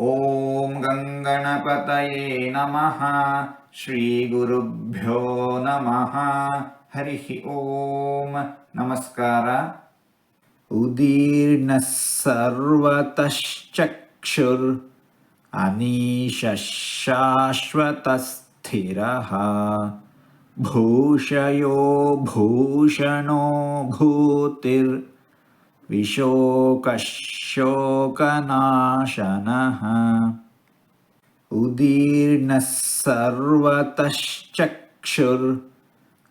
ॐ गङ्गणपतये नमः श्रीगुरुभ्यो नमः। हरिः ॐ नमस्कार। उदीर्णः सर्वतश्चक्षुर् अनीशतस्थिरः भूषयो भूषणो भूतिर् विशोकशोकनाशनः उदीर्णः सर्वतश्चक्षुर्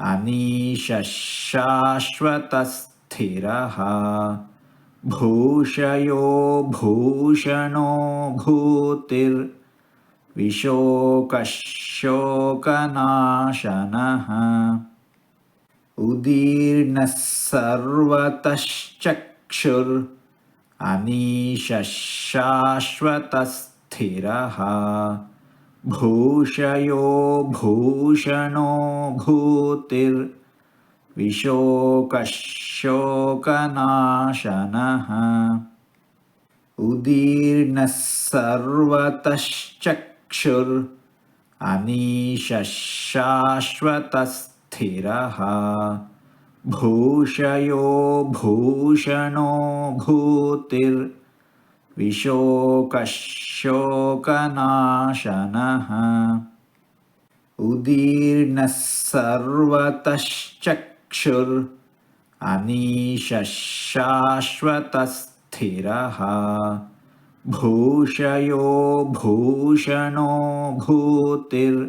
अनीशशाश्वतस्थिरः। भूषयो भूषणो भूतिर् विशोकशोकनाशनः। उदीर्णः सर्वतश्चक्षुर् अनीशशाश्वतस्थिरः। भूषयो भूषणो भूतिर् विशोकशोकनाशनः। उदीर्णः सर्वतश्चक्षुर् अनीशशाश्वतस्थिरः भूषयो भूषणो भूतिर् विशोकशोकनाशनः। उदीर्णः सर्वतश्चक्षुर् अनीशशाश्वतस्थिरः। भूषयो भूषणो भूतिर्